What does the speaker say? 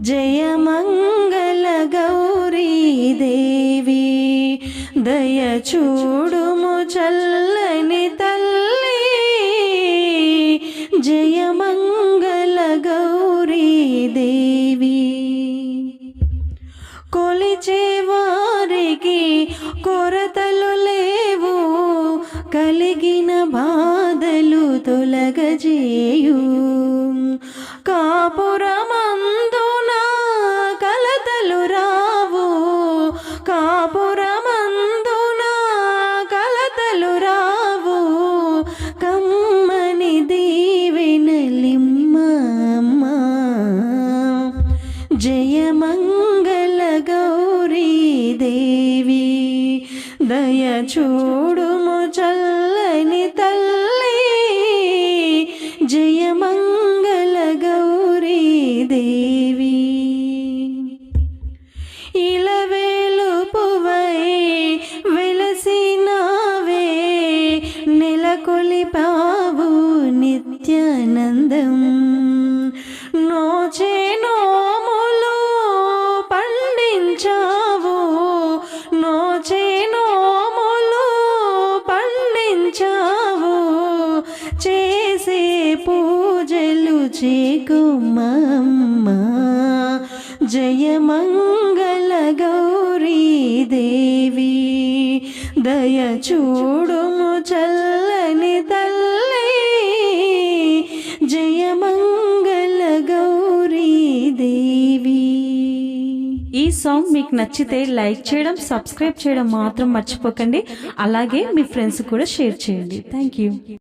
జయమంగళ గౌరీ దేవి దయ చూడుము చల్లని తల్లి. జయమంగళ గౌరీ దేవి కొలిచే వారికి కొరతలు లేవు. కలిగిన బాధలు తొలగజే దేవి దయ చూడుము చల్లని తల్లి జయమంగళ గౌరీ దేవి. ఇలవేలు పువై వెలసినావే నెలకొలిపావు నిత్యానందం. నోచే చేకుమమ్మ. జయమంగళ గౌరీ దేవి దయ చూడుము చల్లని తల్లి. జయమంగళ గౌరీ దేవి. ఈ సాంగ్ మీకు నచ్చితే లైక్ చేయడం సబ్స్క్రైబ్ చేయడం మాత్రం మర్చిపోకండి. అలాగే మీ ఫ్రెండ్స్ కూడా షేర్ చేయండి. Thank you.